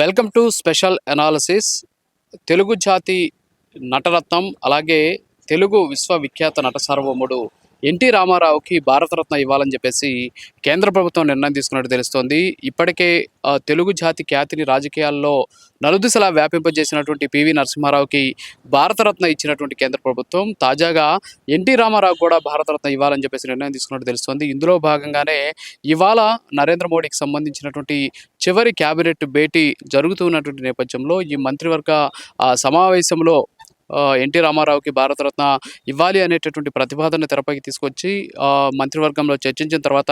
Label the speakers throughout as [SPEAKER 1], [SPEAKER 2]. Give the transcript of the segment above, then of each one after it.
[SPEAKER 1] Welcome to special analysis. Telugu జాతి నటరత్నం అలాగే తెలుగు విశ్వవిఖ్యాత నట సార్వభౌముడు ఎన్టీ రామారావుకి భారతరత్న ఇవ్వాలని చెప్పేసి కేంద్ర ప్రభుత్వం నిర్ణయం తీసుకున్నట్టు తెలుస్తోంది. ఇప్పటికే తెలుగు జాతి ఖ్యాతిని రాజకీయాల్లో నలుదిశలా వ్యాపింపజేసినటువంటి పివి నరసింహారావుకి భారతరత్న ఇచ్చినటువంటి కేంద్ర ప్రభుత్వం తాజాగా ఎన్టీ రామారావు కూడా భారతరత్న ఇవ్వాలని చెప్పేసి నిర్ణయం తీసుకున్నట్టు తెలుస్తోంది. ఇందులో భాగంగానే ఇవాళ నరేంద్ర మోడీకి సంబంధించినటువంటి చివరి క్యాబినెట్ భేటీ జరుగుతున్నటువంటి నేపథ్యంలో ఈ మంత్రివర్గ సమావేశంలో ఎన్టీ రామారావుకి భారతరత్న ఇవ్వాలి అనేటటువంటి ప్రతిపాదన తెరపైకి తీసుకొచ్చి ఆ, మంత్రివర్గంలో చర్చించిన తర్వాత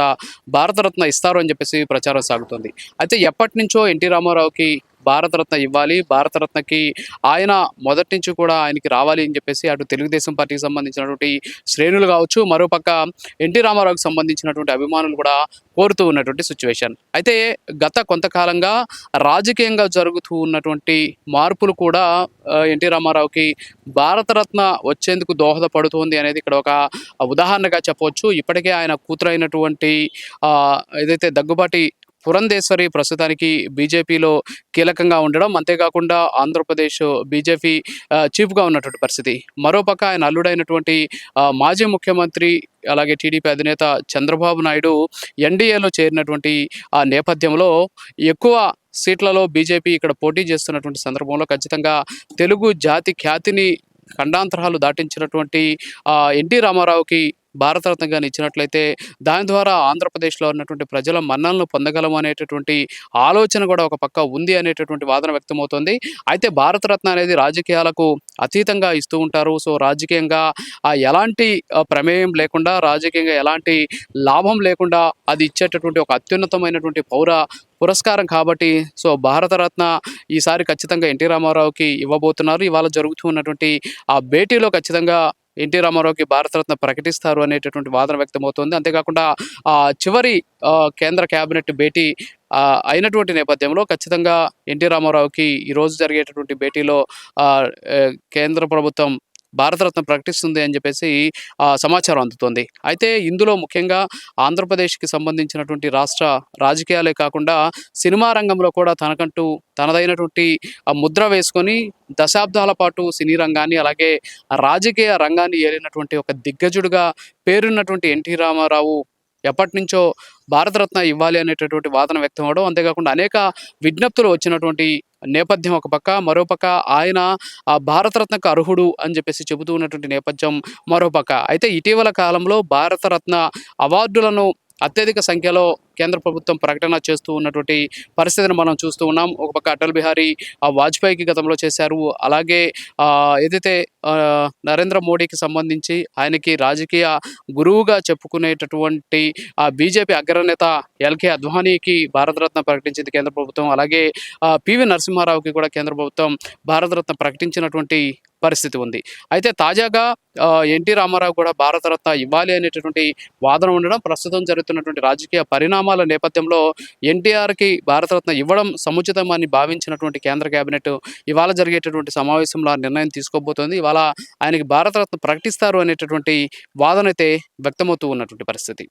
[SPEAKER 1] భారతరత్న ఇస్తారు అని చెప్పేసి ప్రచారం సాగుతుంది. అయితే ఎప్పటి నుంచో ఎన్టీ రామారావుకి భారతరత్న ఇవ్వాలి. భారతరత్నకి ఆయన మొదటి నుంచి కూడా ఆయనకి రావాలి అని చెప్పేసి అటు తెలుగుదేశం పార్టీకి సంబంధించినటువంటి శ్రేణులు కావచ్చు మరోపక్క ఎన్టీ రామారావుకి సంబంధించినటువంటి అభిమానులు కూడా కోరుతూ ఉన్నటువంటి సిచ్యువేషన్ అయితే గత కొంతకాలంగా రాజకీయంగా జరుగుతూ ఉన్నటువంటి మార్పులు కూడా ఎన్టీ రామారావుకి భారతరత్న వచ్చేందుకు దోహదపడుతుంది అనేది ఇక్కడ ఒక ఉదాహరణగా చెప్పవచ్చు. ఇప్పటికే ఆయన కూతురైనటువంటి ఏదైతే దగ్గుబాటి పురంధేశ్వరి ప్రస్తుతానికి బీజేపీలో కీలకంగా ఉండడం. అంతేకాకుండా ఆంధ్రప్రదేశ్ బీజేపీ చీఫ్గా ఉన్నటువంటి పరిస్థితి. మరోపక్క ఆయన అల్లుడైనటువంటి మాజీ ముఖ్యమంత్రి అలాగే టీడీపీ అధినేత చంద్రబాబు నాయుడు ఎన్డీఏలో చేరినటువంటి ఆ నేపథ్యంలో ఎక్కువ సీట్లలో బీజేపీ ఇక్కడ పోటీ చేస్తున్నటువంటి సందర్భంలో ఖచ్చితంగా తెలుగు జాతి ఖ్యాతిని ఖండాంతరాలు దాటించినటువంటి ఎన్టీ రామారావుకి భారతరత్న కానీ ఇచ్చినట్లయితే దాని ద్వారా ఆంధ్రప్రదేశ్లో ఉన్నటువంటి ప్రజల మన్నలను పొందగలము అనేటటువంటి ఆలోచన కూడా ఒక పక్క ఉంది అనేటటువంటి వాదన వ్యక్తమవుతోంది. అయితే భారతరత్న అనేది రాజకీయాలకు అతీతంగా ఇస్తూ ఉంటారు. సో రాజకీయంగా ఎలాంటి ప్రమేయం లేకుండా రాజకీయంగా ఎలాంటి లాభం లేకుండా అది ఇచ్చేటటువంటి ఒక అత్యున్నతమైనటువంటి పౌర పురస్కారం కాబట్టి సో భారతరత్న ఈసారి ఖచ్చితంగా ఎన్టీ రామారావుకి ఇవ్వబోతున్నారు. ఇవాళ జరుగుతూ ఉన్నటువంటి ఆ భేటీలో ఖచ్చితంగా ఎన్టీ రామారావుకి భారతరత్న ప్రకటిస్తారు అనేటటువంటి వాదన వ్యక్తమవుతోంది. అంతేకాకుండా ఆ చివరి ఆ, కేంద్ర కేబినెట్ భేటీ అయినటువంటి నేపథ్యంలో ఖచ్చితంగా ఎన్టీ రామారావుకి ఈరోజు జరిగేటటువంటి భేటీలో ఆ, కేంద్ర ప్రభుత్వం భారతరత్న ప్రకటిస్తుంది అని చెప్పేసి ఆ, సమాచారం అందుతోంది. అయితే ఇందులో ముఖ్యంగా ఆంధ్రప్రదేశ్కి సంబంధించినటువంటి రాష్ట్ర రాజకీయాలే కాకుండా సినిమా రంగంలో కూడా తనకంటూ తనదైనటువంటి ఆ ముద్ర వేసుకొని దశాబ్దాల పాటు సినీ రంగాన్ని అలాగే రాజకీయ రంగాన్ని ఏలినటువంటి ఒక దిగ్గజుడుగా పేరున్నటువంటి ఎన్టీ రామారావు ఎప్పటి నుంచో భారతరత్న ఇవ్వాలి అనేటటువంటి వాదన వ్యక్తం అవడం. అంతేకాకుండా అనేక విజ్ఞప్తులు వచ్చినటువంటి నేపథ్యం ఒక పక్క మరోపక్క ఆయన ఆ భారతరత్నకు అర్హుడు అని చెప్పేసి చెబుతూ ఉన్నటువంటి నేపథ్యం మరోపక్క అయితే ఇటీవల కాలంలో భారతరత్న అవార్డులను అత్యధిక సంఖ్యలో కేంద్ర ప్రభుత్వం ప్రకటన చేస్తూ ఉన్నటువంటి పరిస్థితిని మనం చూస్తూ ఉన్నాం. ఒక పక్క అటల్ బిహారీ ఆ, వాజ్పేయికి గతంలో చేశారు. అలాగే ఏదైతే నరేంద్ర మోడీకి సంబంధించి ఆయనకి రాజకీయ గురువుగా చెప్పుకునేటటువంటి ఆ బీజేపీ అగ్రనేత ఎల్కే అద్వానీకి భారతరత్న ప్రకటించింది కేంద్ర ప్రభుత్వం. అలాగే పివి నరసింహారావుకి కూడా కేంద్ర ప్రభుత్వం భారతరత్న ప్రకటించినటువంటి పరిస్థితి ఉంది. అయితే తాజాగా ఎన్టీ రామారావు కూడా భారతరత్న ఇవ్వాలి అనేటటువంటి వాదన ఉండడం ప్రస్తుతం జరుగుతున్నటువంటి రాజకీయ పరిణామాల నేపథ్యంలో ఎన్టీఆర్కి భారతరత్న ఇవ్వడం సముచితం అని భావించినటువంటి కేంద్ర కేబినెట్ ఇవాళ జరిగేటటువంటి సమావేశంలో ఆ నిర్ణయం తీసుకోబోతోంది. ఇవాళ ఆయనకి భారతరత్న ప్రకటిస్తారు అనేటటువంటి వాదన అయితే వ్యక్తమవుతూ ఉన్నటువంటి పరిస్థితి.